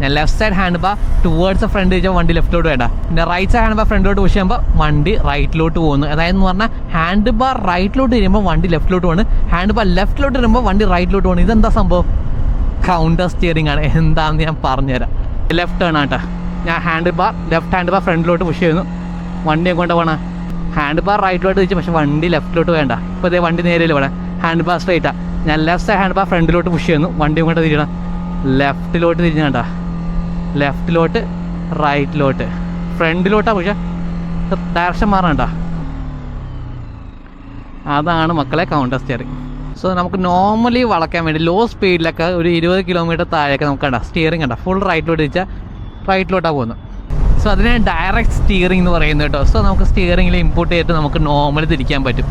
ഞാൻ left side hand bar towards front വെച്ചാൽ വണ്ടി ലെഫ്റ്റിലോട്ട് വേണ്ട പിന്നെ റൈറ്റ് സൈഡ് ഹാൻഡ് ബാർ ഫ്രണ്ടിലോട്ട് പുഷ് ചെയ്യുമ്പോൾ വണ്ടി റൈറ്റിലോട്ട് പോകുന്നു. അതായത് എന്ന് പറഞ്ഞാൽ ഹാൻഡ് ബാർ റൈറ്റിലോട്ട് വരുമ്പോൾ വണ്ടി ലെഫ്റ്റിലോട്ട് പോകുന്നു ഹാൻഡ് ബാർ ലെഫ്റ്റിലോട്ട് വരുമ്പോൾ വണ്ടി റൈറ്റിലോട്ട് പോകുന്നു ഇതെന്താ സംഭവം? കൗണ്ടർ സ്റ്റിയറിംഗ് ആണ്. എന്താണെന്ന് ഞാൻ പറഞ്ഞുതരാം. ലെഫ്റ്റ് ആണ് കേട്ടോ ഞാൻ hand bar left hand bar ഫ്രണ്ടിലോട്ട് പുഷ് ചെയ്യുന്നു. വണ്ടി എങ്ങോട്ട് പോകണം ഹാൻഡ് ബാർ റൈറ്റിലോട്ട് വെച്ച് പക്ഷേ വണ്ടി ലെഫ്റ്റിലോട്ട് വേണ്ട. ഇപ്പോൾ ഇതേ വണ്ടി നേരെയല്ലേ ഇവിടെ ഹാൻഡ് ബാർ സ്ട്രൈറ്റാ ഞാൻ ലെഫ്റ്റ് സൈഡ് ഹാൻഡ് ബാർ ഫ്രണ്ടിലോട്ട് പുഷ് ചെയ്യുന്നു. വണ്ടി എങ്ങോട്ട് തിരിയണം? ലെഫ്റ്റിലോട്ട് തിരിഞ്ഞാണ്ടാ ലെഫ്റ്റിലോട്ട് റൈറ്റിലോട്ട്. ഫ്രണ്ടിലോട്ടാ പക്ഷേ ഡയറക്ഷൻ മാറണ്ട. അതാണ് മക്കളെ കൗണ്ടർ സ്റ്റിയറിംഗ് സോ നമുക്ക് നോർമലി വളക്കാൻ വേണ്ടി ലോ സ്പീഡിലൊക്കെ ഒരു ഇരുപത് കിലോമീറ്റർ താഴെയൊക്കെ നമുക്ക് കണ്ട സ്റ്റിയറിംഗ് കണ്ട. ഫുൾ റൈറ്റിലോട്ട് വെച്ചാൽ റൈറ്റിലോട്ടാണ് പോകുന്നത്. സോ അതിനെ ഡയറക്റ്റ് സ്റ്റിയറിംഗ് എന്ന് പറയുന്നത് കേട്ടോ. സോ നമുക്ക് സ്റ്റിയറിംഗിൽ ഇമ്പോർട്ട് ചെയ്തിട്ട് നമുക്ക് നോർമലി തിരിക്കാൻ പറ്റും.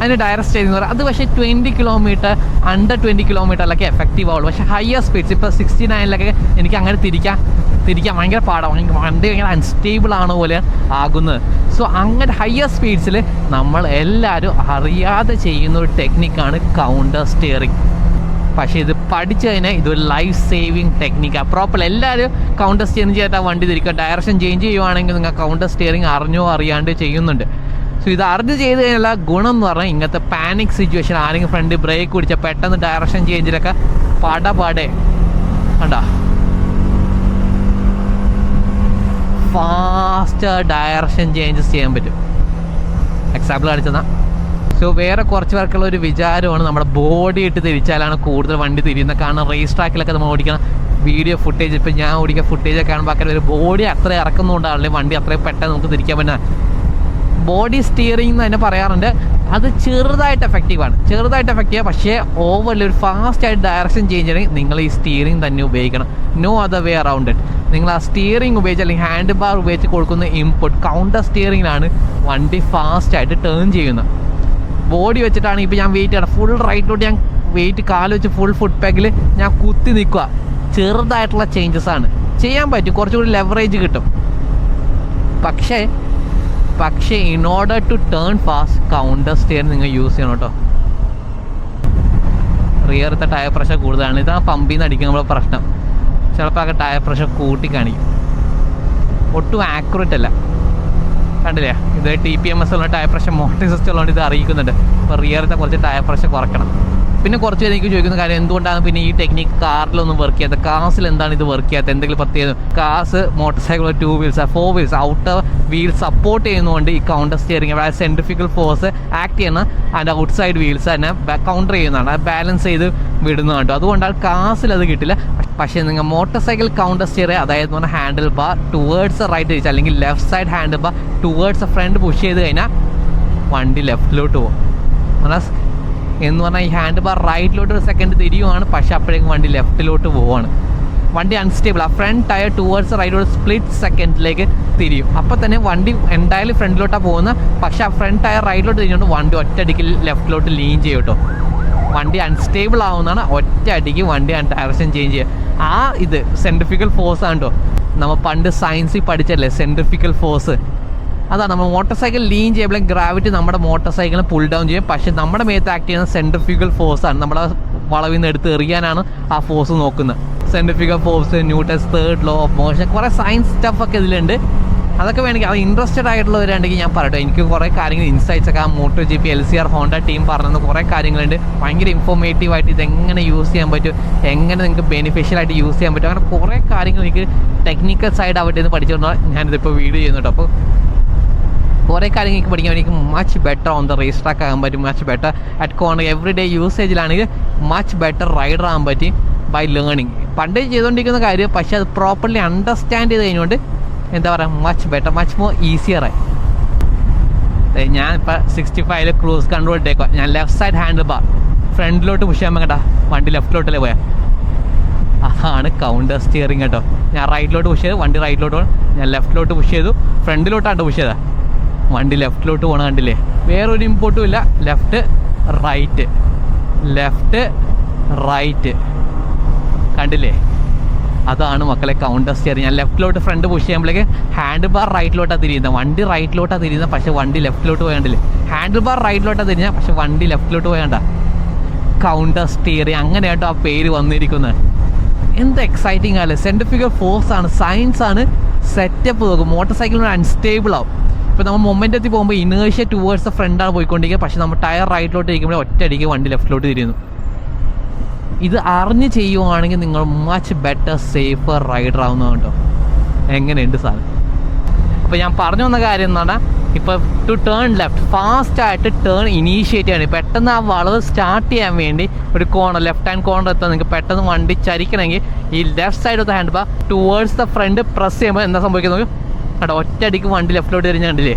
അതിന് ഡയറക്റ്റ് സ്റ്റിയറിംഗ് എന്ന് പറയുന്നത് അത് പക്ഷേ ട്വന്റി കിലോമീറ്റർ അണ്ടർ ട്വന്റി കിലോമീറ്ററിലൊക്കെ എഫക്റ്റീവ് ആവുള്ളൂ. പക്ഷേ ഹയർ സ്പീഡ്സ് ഇപ്പോൾ സിക്സ്റ്റി നയനിലൊക്കെ എനിക്ക് അങ്ങനെ തിരിക്കാൻ തിരിക്കാൻ ഭയങ്കര പാടാണ് വണ്ടി ഭയങ്കര അൺസ്റ്റേബിൾ ആണ് പോലെ ആകുന്നത്. സോ അങ്ങനെ ഹയർ സ്പീഡ്സിൽ നമ്മൾ എല്ലാവരും അറിയാതെ ചെയ്യുന്ന ഒരു ടെക്നിക്കാണ് കൗണ്ടർ സ്റ്റിയറിങ് പക്ഷേ ഇത് പഠിച്ചു കഴിഞ്ഞാൽ ഇതൊരു ലൈഫ് സേവിങ് ടെക്നിക്കാണ് പ്രോപ്പർ എല്ലാവരും കൗണ്ടർ സ്റ്റിയറിങ് ചെയ്തിട്ട് വണ്ടി തിരിക്കുക. ഡയറക്ഷൻ ചേഞ്ച് ചെയ്യുവാണെങ്കിൽ നിങ്ങൾ കൗണ്ടർ സ്റ്റിയറിങ് അറിഞ്ഞോ അറിയാണ്ട് ചെയ്യുന്നുണ്ട്. സോ ഇത് അറിഞ്ഞ് ചെയ്ത് കഴിഞ്ഞാൽ ഗുണം എന്ന് പറഞ്ഞാൽ ഇങ്ങനത്തെ പാനിക് സിറ്റുവേഷൻ ആരെങ്കിലും ഫ്രണ്ട് ബ്രേക്ക് പിടിച്ചാൽ പെട്ടെന്ന് ഡയറക്ഷൻ ചേഞ്ചിലൊക്കെ പാടേ കണ്ടാ? ഫാസ്റ്റ് ഡയറക്ഷൻ ചേഞ്ചസ് ചെയ്യാൻ പറ്റും. എക്സാമ്പിൾ കാണിച്ചെന്നാൽ സോ വേറെ കുറച്ച് പേർക്കുള്ള ഒരു വിചാരമാണ് നമ്മുടെ ബോഡി ഇട്ട് തിരിച്ചാലാണ് കൂടുതൽ വണ്ടി തിരിയുന്നത്. കാരണം റേസ് ട്രാക്കിലൊക്കെ നമ്മൾ ഓടിക്കണം. വീഡിയോ ഫുട്ടേജ് ഇപ്പം ഞാൻ ഓടിക്കുക ഫുട്ടേജ് കാണുമ്പോൾ ഒക്കെ ഒരു ബോഡി അത്ര ഇറക്കുന്നുകൊണ്ടാണല്ലേ വണ്ടി അത്രയും പെട്ടെന്ന് നമുക്ക് തിരിക്കാൻ പറ്റുന്ന ബോഡി സ്റ്റിയറിംഗ് എന്ന് തന്നെ പറയാറുണ്ട്. അത് ചെറുതായിട്ട് എഫക്റ്റീവാണ് ചെറുതായിട്ട് എഫക്റ്റീവ് പക്ഷേ ഓവറിൽ ഒരു ഫാസ്റ്റ് ആയിട്ട് ഡയറക്ഷൻ ചേഞ്ച് ചെയ്യണമെങ്കിൽ നിങ്ങൾ ഈ സ്റ്റിയറിംഗ് തന്നെ ഉപയോഗിക്കണം. No other way around it നിങ്ങൾ ആ സ്റ്റിയറിംഗ് ഉപയോഗിച്ച് അല്ലെങ്കിൽ ഹാൻഡ് ബാർ ഉപയോഗിച്ച് കൊടുക്കുന്ന ഇൻപുട്ട് കൗണ്ടർ സ്റ്റിയറിംഗിലാണ് വണ്ടി ഫാസ്റ്റ് ആയിട്ട് ടേൺ ചെയ്യുന്നത്. ബോഡി വെച്ചിട്ടാണ് ഇപ്പോൾ ഞാൻ വെയിറ്റ് ചെയ്യണം ഫുൾ റൈറ്റിലോട്ട് ഞാൻ വെയിറ്റ് കാൽ വെച്ച് ഫുൾ ഫുഡ് പാക്കിൽ ഞാൻ കുത്തി നിൽക്കുക ചെറുതായിട്ടുള്ള ചേഞ്ചസ് ആണ്. ചെയ്യാൻ പറ്റും. കുറച്ചുകൂടി ലെവറേജ് കിട്ടും. പക്ഷേ പക്ഷേ in order to turn fast counter steer നിങ്ങൾ യൂസ് ചെയ്യണം കേട്ടോ. റിയറത്തെ ടയർ പ്രഷർ കൂടുതലാണ്. ഇതാ പമ്പിൽ നിന്ന് അടിക്കുന്ന പ്രശ്നം. ചിലപ്പോൾ ആ ടയർ പ്രഷർ കൂട്ടി കാണിക്കും. ഒട്ടും ആക്യുറേറ്റ് അല്ല. കണ്ടില്ലേ? ഇത് ടി പി എം എസ് ഉള്ള ടയർ പ്രഷർ മോട്ടറിംഗ് സിസ്റ്റം ഉള്ളതുകൊണ്ട് ഇത് അറിയിക്കുന്നുണ്ട്. അപ്പോൾ റിയറിന്റെ കുറച്ച് ടയർ പ്രഷർ കുറയ്ക്കണം പിന്നെ കുറച്ച് പേര് എനിക്ക് ചോദിക്കുന്ന കാര്യം എന്തുകൊണ്ടാണ് പിന്നെ ഈ ടെക്നിക്ക് കാറിലൊന്നും വർക്ക് ചെയ്യാത്ത കാസിൽ എന്താണ് ഇത് വർക്ക് ചെയ്യാത്ത എന്തെങ്കിലും പ്രത്യേകത? Cause motorcycle two wheels four wheels outer wheel support ചെയ്യുന്നതുകൊണ്ട് ഈ കൗണ്ടർ സ്റ്റിയറിംഗ് അതായത് സെൻട്രിഫിക്കൽ ഫോഴ്സ് ആക്ട് ചെയ്യുന്ന അതിന്റെ ഔട്ട് സൈഡ് വീൽസ് തന്നെ കൗണ്ടർ ചെയ്യുന്നതാണ്. അത് ബാലൻസ് ചെയ്ത് വിടുന്നത് അതുകൊണ്ടാണ് കാസിൽ അത് കിട്ടില്ല. പക്ഷേ നിങ്ങൾ മോട്ടോർ സൈക്കിൾ കൗണ്ടർ സ്റ്റിയർ അതായത് പറഞ്ഞാൽ ഹാൻഡിൽ ബാർ ടുവേർഡ്സ് റൈറ്റ് തിരിച്ച് അല്ലെങ്കിൽ left side handlebar towards front push ചെയ്ത് കഴിഞ്ഞാൽ വണ്ടി ലെഫ്റ്റിലോട്ട് പോകും. എന്ന് പറഞ്ഞാൽ ഈ ഹാൻഡ് ബാർ റൈറ്റിലോട്ട് ഒരു സെക്കൻഡ് തിരിയുവാണ്. പക്ഷേ അപ്പോഴേക്കും വണ്ടി ലെഫ്റ്റിലോട്ട് പോവാണ്. വണ്ടി അൺസ്റ്റേബിൾ ആ ഫ്രണ്ട് ടയർ ടുവേർഡ്സ് റൈറ്റിലോട്ട് സ്പ്ലിറ്റ് സെക്കൻഡിലേക്ക് തിരിയും. അപ്പോൾ തന്നെ വണ്ടി എന്തായാലും ഫ്രണ്ടിലോട്ടാണ് പോകുന്നത് പക്ഷേ ആ ഫ്രണ്ട് ടയർ റൈറ്റിലോട്ട് തിരിഞ്ഞുകൊണ്ട് വണ്ടി ഒറ്റയടിക്ക് ലെഫ്റ്റിലോട്ട് ലീൻ ചെയ്യും കേട്ടോ. വണ്ടി അൺസ്റ്റേബിൾ ആവുന്നതാണ് ഒറ്റ അടിക്ക് വണ്ടി ഡയറക്ഷൻ ചേഞ്ച് ചെയ്യുക. ആ ഇത് സെൻട്രിഫിക്കൽ ഫോഴ്സ് ആണ് കേട്ടോ. നമ്മൾ പണ്ട് സയൻസിൽ പഠിച്ചല്ലേ സെൻട്രിഫിക്കൽ ഫോഴ്സ് അതാണ് നമ്മൾ മോട്ടോർ സൈക്കിൾ ലീൻ ചെയ്യുമ്പോൾ ഗ്രാവിറ്റി നമ്മുടെ മോട്ടോർ സൈക്കിളിനെ പുൾ ഡൗൺ ചെയ്യും. പക്ഷേ നമ്മുടെ മേത്ത് ആക്ട് ചെയ്യുന്ന സെൻട്രിഫ്യൂഗൽ ഫോഴ്സ് ആണ്. നമ്മുടെ വളവിൽ നിന്ന് എടുത്ത് എറിയാനാണ് ആ ഫോഴ്സ് നോക്കുന്നത്. Centrifugal force Newton's third law of motion കുറേ സയൻസ് സ്റ്റഫൊക്കെ ഇതിലുണ്ട്. അതൊക്കെ വേണമെങ്കിൽ അത് ഇൻട്രസ്റ്റഡ് ആയിട്ടുള്ളവരാണെങ്കിൽ ഞാൻ പറയട്ടെ. എനിക്ക് കുറേ കാര്യങ്ങൾ ഇൻസൈറ്റ്സ് ഒക്കെ ആ Moto G P L C R Honda team പറഞ്ഞത് കുറേ കാര്യങ്ങളുണ്ട്. ഭയങ്കര ഇൻഫോർമേറ്റീവ് ആയിട്ട് ഇതെങ്ങനെ യൂസ് ചെയ്യാൻ പറ്റും? എങ്ങനെ നിങ്ങൾക്ക് ബെനിഫിഷ്യൽ ആയിട്ട് യൂസ് ചെയ്യാൻ പറ്റും? അങ്ങനെ കുറേ കാര്യങ്ങൾ എനിക്ക് ടെക്നിക്കൽ സൈഡ് ആവട്ടെ എന്ന് പഠിച്ചുകൊണ്ടാണ് ഞാനിതിപ്പോൾ വീഡിയോ ചെയ്യുന്നുണ്ട്. അപ്പോൾ കുറേ കാര്യങ്ങൾ എനിക്ക് പഠിക്കാൻ എനിക്ക് much better on the race track ആകാൻ പറ്റും much better at con every day യൂസേജിലാണെങ്കിൽ much better rider ആകാൻ പറ്റി ബൈ ലേണിംഗ് പണ്ട് ചെയ്തുകൊണ്ടിരിക്കുന്ന കാര്യം പക്ഷേ അത് പ്രോപ്പർലി അണ്ടർസ്റ്റാൻഡ് ചെയ്ത് കഴിഞ്ഞുകൊണ്ട് എന്താ പറയുക മച്ച് ബെറ്റർ മച്ച് മോർ ഈസിയറായി ഞാൻ ഇപ്പം സിക്സ്റ്റി ഫൈവിൽ ക്രൂസ് കൺട്രോൾ ഇട്ടേക്കോ ഞാൻ ലെഫ്റ്റ് സൈഡ് ഹാൻഡിൽ ബാർ ഫ്രണ്ടിലോട്ട് പുഷ് ചെയ്യാൻ കേട്ടോ വണ്ടി ലെഫ്റ്റിലോട്ടല്ലേ പോയാൽ അതാണ് കൗണ്ടർ സ്റ്റിയറിങ് കേട്ടോ. ഞാൻ റൈറ്റിലോട്ട് പുഷ് ചെയ്തു വണ്ടി റൈറ്റിലോട്ട് ഞാൻ ലെഫ്റ്റിലോട്ട് പുഷ് ചെയ്തു. ഫ്രണ്ടിലോട്ടാണ് പുഷ് ചെയ്താൽ വണ്ടി ലെഫ്റ്റിലോട്ട് പോകണ കണ്ടില്ലേ? വേറൊരു ഇമ്പോർട്ടും ഇല്ല. ലെഫ്റ്റ് റൈറ്റ് ലെഫ്റ്റ് റൈറ്റ് കണ്ടില്ലേ? അതാണ് മക്കളെ കൗണ്ടർ സ്റ്റിയർ ഞാൻ ലെഫ്റ്റിലോട്ട് ഫ്രണ്ട് പുഷ് ചെയ്യുമ്പോഴേക്ക് ഹാൻഡിൽ ബാർ റൈറ്റിലോട്ടാണ് തിരിയുന്നത് വണ്ടി റൈറ്റിലോട്ടാണ് തിരിയുന്നത് പക്ഷേ വണ്ടി ലെഫ്റ്റിലോട്ട് പോയാണ്ടില്ലേ ഹാൻഡിൽ ബാർ റൈറ്റിലോട്ടാണ് തിരിഞ്ഞാൽ പക്ഷേ വണ്ടി ലെഫ്റ്റിലോട്ട് പോയാണ്ട കൗണ്ടർ സ്റ്റിയറിങ് അങ്ങനെ കേട്ടോ ആ പേര് വന്നിരിക്കുന്നത് എന്ത് എക്സൈറ്റിംഗ് ആണ് സെൻട്രിഫിക്കൽ ഫോഴ്സ് ആണ് സയൻസ് ആണ്. സെറ്റപ്പ് നോക്കും. മോട്ടോർ സൈക്കിൾ അൺസ്റ്റേബിൾ ആവും. ഇപ്പോൾ നമ്മൾ മൊമെന്റ് എത്തി പോകുമ്പോൾ ഇനേഴ്ഷ്യ ടുവേഴ്സ് ഫ്രണ്ടാണ് പോയിക്കൊണ്ടിരിക്കുക. പക്ഷേ നമ്മൾ ടയർ റൈറ്റിലോട്ട് ഇരിക്കുമ്പോൾ ഒറ്റയടിക്ക് വണ്ടി ലെഫ്റ്റിലോട്ട് തിരിയുന്നു. ഇത് അറിഞ്ഞ് ചെയ്യുവാണെങ്കിൽ നിങ്ങൾ മച്ച് ബെറ്റർ സേഫർ റൈഡർ ആവുന്നതുണ്ടോ എങ്ങനെയുണ്ട് സാർ അപ്പോൾ ഞാൻ പറഞ്ഞു വന്ന കാര്യം എന്ന് പറഞ്ഞാൽ ഇപ്പോൾ ടു ടേൺ ലെഫ്റ്റ് ഫാസ്റ്റ് ആയിട്ട് ടേൺ ഇനീഷ്യേറ്റ് ചെയ്യണം. പെട്ടെന്ന് ആ വളവ് സ്റ്റാർട്ട് ചെയ്യാൻ വേണ്ടി ഒരു കോണർ ലെഫ്റ്റ് ഹാൻഡ് കോണർ എത്താൻ നിങ്ങൾക്ക് പെട്ടെന്ന് വണ്ടി ചരിക്കണമെങ്കിൽ ഈ left side of the hand bar towards the front press ചെയ്യുമ്പോൾ എന്താ സംഭവിക്കുന്നത് കേട്ടോ ഒറ്റയടിക്ക് വണ്ടി ലെഫ്റ്റിലോട്ട് തിരിഞ്ഞ കണ്ടില്ലേ?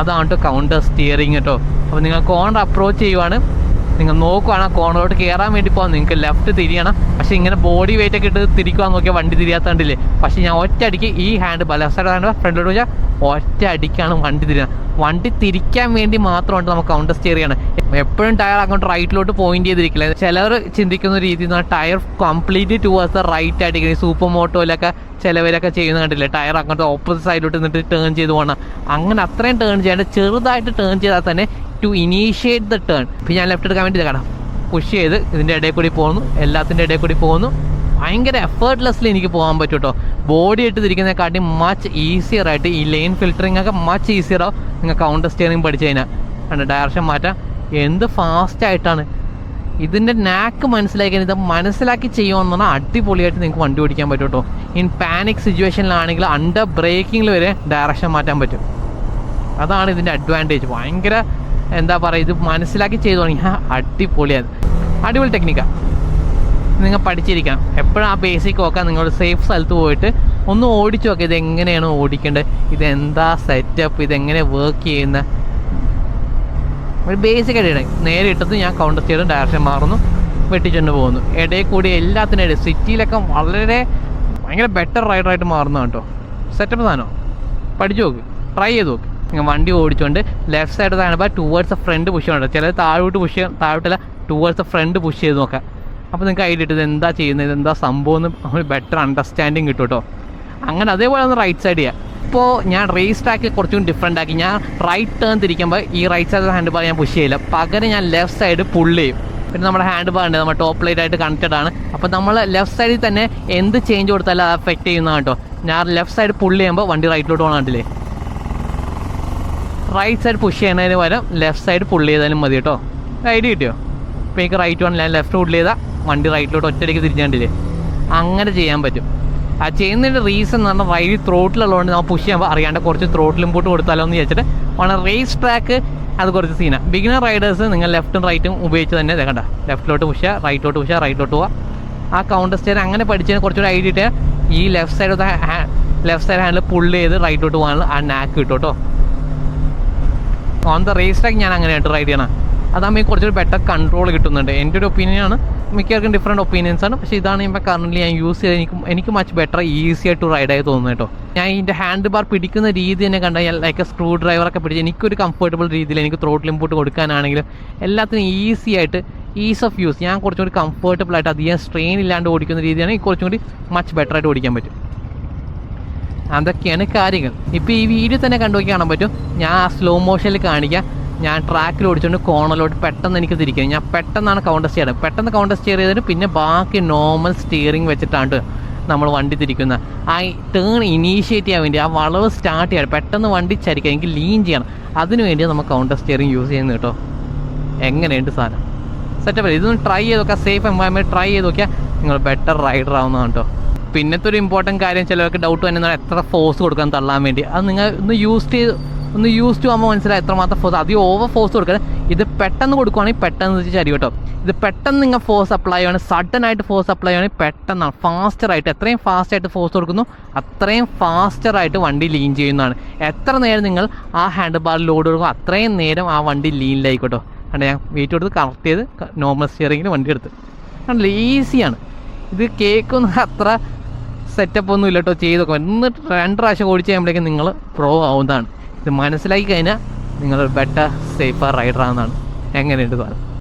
അതാണ് കേട്ടോ കൗണ്ടർ സ്റ്റിയറിങ് കേട്ടോ അപ്പോൾ നിങ്ങൾ ഓണർ അപ്രോച്ച് ചെയ്യുവാണ്. നിങ്ങൾ നോക്കുവാണ് ആ കോർണറോട്ട് കയറാൻ വേണ്ടി പോകാം നിങ്ങൾക്ക് ലെഫ്റ്റ് തിരിയണം. പക്ഷേ ഇങ്ങനെ ബോഡി വെയിറ്റ് ഒക്കെ ഇട്ട് തിരിക്കുവാൻ നോക്കിയാൽ വണ്ടി തിരിയാത്ത കണ്ടില്ലേ? പക്ഷേ ഞാൻ ഒറ്റ അടിക്ക് ഈ ഹാൻഡ് ലെഫ്റ്റ് സൈഡ് ഹാൻഡ് ഫ്രണ്ടിലോട്ട് വെച്ചാൽ ഒറ്റ അടിക്കാണ് വണ്ടി തിരിയുന്നത്. വണ്ടി തിരിക്കാൻ വേണ്ടി മാത്രമാണ് നമുക്ക് കൗണ്ടർ സ്റ്റിയർ ചെയ്യണം. എപ്പോഴും ടയർ അങ്ങോട്ട് റൈറ്റിലോട്ട് പോയിന്റ് ചെയ്തിരിക്കില്ല. ചിലർ ചിന്തിക്കുന്ന രീതി എന്ന് പറഞ്ഞാൽ ടയർ കംപ്ലീറ്റ് ടുവേഴ്സ് വേഴ്സ് റൈറ്റ് ആയിട്ട് സൂപ്പർ മോട്ടോയിലൊക്കെ ചിലവരൊക്കെ ചെയ്യുന്ന കണ്ടില്ലേ? ടയർ അങ്ങോട്ട് ഓപ്പോസിറ്റ് സൈഡിലോട്ട് നിന്നിട്ട് ടേൺ ചെയ്ത് പോകണം അങ്ങനെ അത്രയും ടേൺ ചെയ്യാണ്ട് ചെറുതായിട്ട് ടേൺ ചെയ്താൽ തന്നെ ടു ഇനീഷ്യേറ്റ് ദ ടേൺ ഇപ്പം ഞാൻ ലെഫ്റ്റ് എടുക്കാൻ വേണ്ടി കാണാം പുഷ് ചെയ്ത് ഇതിന്റെ ഇടയിൽ കൂടി പോകുന്നു. എല്ലാത്തിന്റെ ഇടയിൽ കൂടി പോകുന്നു. ഭയങ്കര എഫേർട്ട്ലെസ്ലി എനിക്ക് പോകാൻ പറ്റും കേട്ടോ ബോഡി ഇട്ട് തിരിക്കുന്നതിനെക്കാട്ടി മച്ച് ഈസിയർ ആയിട്ട് ഈ ലൈൻ ഫിൽറ്ററിംഗ് ഒക്കെ മച്ച് ഈസിയർ നിങ്ങൾ കൗണ്ടർ സ്റ്റിയറിംഗ് പഠിച്ചു കഴിഞ്ഞാൽ കണ്ട് ഡയറക്ഷൻ മാറ്റാം. എന്ത് ഫാസ്റ്റ് ആയിട്ടാണ്. ഇതിന്റെ നാക്ക് മനസ്സിലാക്കി ഇത് മനസ്സിലാക്കി ചെയ്യുമെന്ന് പറഞ്ഞാൽ അടിപൊളിയായിട്ട് നിങ്ങൾക്ക് വണ്ടി ഓടിക്കാൻ പറ്റും കേട്ടോ ഇൻ പാനിക് സിറ്റുവേഷനിലാണെങ്കിൽ അണ്ടർ ബ്രേക്കിങ്ങിൽ വരെ ഡയറക്ഷൻ മാറ്റാൻ പറ്റും. അതാണ് ഇതിന്റെ അഡ്വാന്റേജ് ഭയങ്കര എന്താ പറയുക ഇത് മനസ്സിലാക്കി ചെയ്തു തുടങ്ങിയാൽ അടിപൊളിയാണ് അടിപൊളി ടെക്നിക്കാണ് നിങ്ങൾ പഠിച്ചിരിക്കണം. എപ്പോഴും ആ ബേസിക് നോക്കാൻ നിങ്ങൾ സേഫ് സ്ഥലത്ത് പോയിട്ട് ഒന്ന് ഓടിച്ചു നോക്കുക ഇതെങ്ങനെയാണ് ഓടിക്കേണ്ടത് ഇതെന്താ സെറ്റപ്പ് ഇതെങ്ങനെ വർക്ക് ചെയ്യുന്ന? ഒരു ബേസിക് ആയിട്ട് നേരെ ഇട്ടത് ഞാൻ കൗണ്ടർ ചെയ്ത് ഡയറക്ഷൻ മാറുന്നു. വെട്ടിച്ചുകൊണ്ട് പോകുന്നു. ഇടയിൽ കൂടി എല്ലാത്തിനും ഇടയിൽ സിറ്റിയിലൊക്കെ വളരെ ഭയങ്കര ബെറ്റർ റൈഡറായിട്ട് മാറുന്ന കേട്ടോ സെറ്റപ്പ് സാധനം പഠിച്ചു നോക്ക്. ട്രൈ ചെയ്ത് നോക്ക്. വണ്ടി ഓടിച്ചുകൊണ്ട് ലെഫ്റ്റ് സൈഡ് കാണുമ്പോൾ ദ ഫ്രണ്ട് പുഷ് ചെയ്യണം ചിലത് താഴോട്ട് പുഷ് ചെയ്യാം താഴോട്ടല്ല ദ ഫ്രണ്ട് പുഷ് ചെയ്ത് നോക്കാം. അപ്പോൾ നിങ്ങൾക്ക് ഐഡിയ ഇട്ടത് എന്താ ചെയ്യുന്നത്? എന്താ സംഭവം എന്ന് ഒരു ബെറ്റർ അണ്ടർസ്റ്റാൻഡിങ് കിട്ടും കേട്ടോ അങ്ങനെ അതേപോലെ ഒന്ന് റൈറ്റ് സൈഡ് ചെയ്യാം. ഇപ്പോൾ ഞാൻ റേസ് ട്രാക്കിൽ കുറച്ചും ഡിഫറെന്റ് ആക്കി. ഞാൻ റൈറ്റ് ടേൺ തിരിക്കുമ്പോൾ ഈ റൈറ്റ് സൈഡ് ഹാൻഡ് ബാർ ഞാൻ പുഷ് ചെയ്യില്ല. പകരം ഞാൻ ലെഫ്റ്റ് സൈഡ് പുൾ ചെയ്യും. പിന്നെ നമ്മുടെ ഹാൻഡ് ബാർ ഉണ്ട്. നമ്മുടെ ടോപ്പ് ലൈറ്റ് ആയിട്ട് കണക്റ്റഡ് ആണ്. അപ്പോൾ നമ്മൾ ലെഫ്റ്റ് സൈഡിൽ തന്നെ എന്ത് ചേഞ്ച് കൊടുത്താലും അത് അഫക്റ്റ് ചെയ്യുന്നതാണ് കേട്ടോ ഞാൻ ലെഫ്റ്റ് സൈഡ് പുൾ ചെയ്യുമ്പോൾ വണ്ടി റൈറ്റിലോട്ട് പോകണം കണ്ടില്ലേ? റൈറ്റ് സൈഡ് പുഷ് ചെയ്യുന്നതിന് പകരം ലെഫ്റ്റ് സൈഡ് പുള്ള് ചെയ്താലും മതി കേട്ടോ. ഐഡിയ കിട്ടിയോ? ഇപ്പോൾ എനിക്ക് റൈറ്റ് വേണം ഞാൻ ലെഫ്റ്റ് പുള്ള് ചെയ്താൽ വണ്ടി റൈറ്റിലോട്ട് ഒറ്റയടിക്ക് തിരിഞ്ഞാണ്ടില്ലേ? അങ്ങനെ ചെയ്യാൻ പറ്റും. ആ ചെയ്യുന്നതിന്റെ റീസൺ എന്ന് പറഞ്ഞാൽ റൈറ്റ് ത്രോട്ടിലുള്ളതുകൊണ്ട് നമ്മൾ പുഷ് ചെയ്യുമ്പോൾ അറിയാണ്ട് കുറച്ച് ത്രോട്ടിലും പോട്ട് കൊടുത്താലോ എന്ന് ചോദിച്ചിട്ട് ആണ് റേസ് ട്രാക്ക് അത് കുറച്ച് സീന ബിഗിനർ റൈഡേഴ്സ് നിങ്ങൾ ലെഫ്റ്റും റൈറ്റും ഉപയോഗിച്ച് തന്നെ കണ്ട. ലെഫ്റ്റിലോട്ട് പുഷ് ചെയ്യുക റൈറ്റിലോട്ട് പുഷ് ചെയ്യുക റൈറ്റിലോട്ട് പോവുക. ആ കൗണ്ടർ സ്റ്റെയർ അങ്ങനെ പഠിച്ചതിന് കുറച്ചുകൂടി ഐഡിയ ഇട്ട് ഈ left side left side handle pull ചെയ്ത് റൈറ്റിലോട്ട് പോകാനുള്ള ആ നാക്ക് കിട്ടും കേട്ടോ. ഓൺ ദ റേസ് ട്രാക്ക് ഞാൻ അങ്ങനെ ആയിട്ട് റൈഡ് ചെയ്യണം അതാകുമ്പോൾ കുറച്ചൊരു ബെറ്റർ കൺട്രോൾ കിട്ടുന്നുണ്ട്. എന്റെ ഒരു ഒപ്പീനിയൻ ആണ്. മിക്കവർക്കും ഡിഫറെന്റ് ഒപ്പീനിയൻസ് ആണ്. പക്ഷേ ഇതാണ് ഇപ്പോൾ കറന്റ് ഞാൻ യൂസ് ചെയ്ത് എനിക്ക് എനിക്ക് മച്ച് ബെറ്റർ ഈസി ആയിട്ട് റൈഡ് ആയി തോന്നുന്നു കേട്ടോ. ഞാൻ ഇതിന്റെ ഹാൻഡ് ബാർ പിടിക്കുന്ന രീതി തന്നെ കണ്ടാൽ ലൈക്ക് സ്ക്രൂ ഡ്രൈവറൊക്കെ പിടിച്ച് എനിക്കൊരു കംഫർട്ടബിൾ രീതിയിൽ എനിക്ക് ത്രോട്ടിൽ ഇമ്പോട്ട് കൊടുക്കാനാണെങ്കിലും എല്ലാത്തിനും ഈസി ആയിട്ട് ഈസ് ഓഫ് യൂസ് ഞാൻ കുറച്ചും കൂടി കംഫർട്ടബിൾ ആയിട്ട് അധികം സ്ട്രെയിൻ ഇല്ലാണ്ട് ഓടിക്കുന്ന രീതിയാണ് കുറച്ചും കൂടി മച്ച് ബെറ്റർ ആയിട്ട് ഓടിക്കാൻ പറ്റും. അതൊക്കെയാണ് കാര്യങ്ങൾ. ഇപ്പോൾ ഈ വീഡിയോ തന്നെ കണ്ടു നോക്കി കാണാൻ പറ്റും. ഞാൻ ആ സ്ലോ മോഷനിൽ കാണിക്കാം. ഞാൻ ട്രാക്കിൽ ഓടിച്ചുകൊണ്ട് കോണലോട്ട് പെട്ടെന്ന് എനിക്ക് തിരിക്കുന്നത് ഞാൻ പെട്ടെന്നാണ് കൗണ്ടർ സ്റ്റെയർ പെട്ടെന്ന് കൗണ്ടർ സ്റ്റെയർ ചെയ്തിട്ട് പിന്നെ ബാക്കി നോർമൽ സ്റ്റിയറിംഗ് വെച്ചിട്ടാണ് നമ്മൾ വണ്ടി തിരിക്കുന്നത് ആ ടേൺ ഇനീഷ്യേറ്റ് ചെയ്യാൻ വേണ്ടി ആ വളവ് സ്റ്റാർട്ട് ചെയ്യണം. പെട്ടെന്ന് വണ്ടി ചരിക്കുക എനിക്ക് ലീൻ ചെയ്യണം. അതിനു വേണ്ടി നമ്മൾ കൗണ്ടർ സ്റ്റിയറിംഗ് യൂസ് ചെയ്യുന്നത് കേട്ടോ. എങ്ങനെയുണ്ട് സാധനം? സെറ്റപ്പ് ഇതൊന്ന് ട്രൈ ചെയ്ത് നോക്കുക സേഫ് എൻവയൺമെന്റ് ട്രൈ ചെയ്ത് നോക്കിയാൽ നിങ്ങൾ ബെറ്റർ റൈഡർ ആവുന്നതാണ് കേട്ടോ. പിന്നത്തെ ഒരു ഇമ്പോർട്ടന്റ് കാര്യം ചിലവർക്ക് ഡൗട്ട് വന്നാൽ എത്ര ഫോഴ്സ് കൊടുക്കാൻ തള്ളാൻ വേണ്ടി. അത് നിങ്ങൾ ഒന്ന് യൂസ് ചെയ്ത് ഒന്ന് യൂസ് ടു ആകുമ്പോൾ മനസ്സിലായി എത്രമാത്രം ഫോഴ്സ് അധികം ഓവർ ഫോഴ്സ് കൊടുക്കണം ഇത് പെട്ടെന്ന് കൊടുക്കുവാണെങ്കിൽ പെട്ടെന്ന് വെച്ച് ചരി കേട്ടോ. ഇത് പെട്ടെന്ന് നിങ്ങൾ ഫോഴ്സ് അപ്ലൈ ചെയ്യുകയാണെങ്കിൽ സഡൻ ആയിട്ട് ഫോഴ്സ് അപ്ലൈ ചെയ്യുകയാണെങ്കിൽ പെട്ടെന്നാണ്. ഫാസ്റ്റർ ആയിട്ട് എത്രയും ഫാസ്റ്റ് ആയിട്ട് ഫോഴ്സ് കൊടുക്കുന്നു അത്രയും ഫാസ്റ്റർ ആയിട്ട് വണ്ടി ലീൻ ചെയ്യുന്നതാണ്. എത്ര നേരം നിങ്ങൾ ആ ഹാൻഡ് ബാർ ലോഡ് കൊടുക്കും അത്രയും നേരം ആ വണ്ടി ലീനിലായിക്കോട്ടോ കണ്ടേ ഞാൻ വെയിറ്റ് കൊടുത്ത് കറക്റ്റ് ചെയ്ത് നോർമൽ സ്റ്റിയറിങ്ങിൽ വണ്ടി എടുത്ത്. കണ്ടില്ല ഈസിയാണ് ഇത് കേക്കൊന്നും അത്ര സെറ്റപ്പ് ഒന്നും ഇല്ല കേട്ടോ ചെയ്തൊക്കെ. എന്നിട്ട് രണ്ട് പ്രാവശ്യം ഓടിച്ച് കഴിയുമ്പോഴേക്കും നിങ്ങൾ പ്രോ ആവുന്നതാണ്. ഇത് മനസ്സിലാക്കി കഴിഞ്ഞാൽ നിങ്ങൾ ബെറ്റർ സേഫർ റൈഡർ ആവുന്നതാണ്. എങ്ങനെയുണ്ട് സാധനം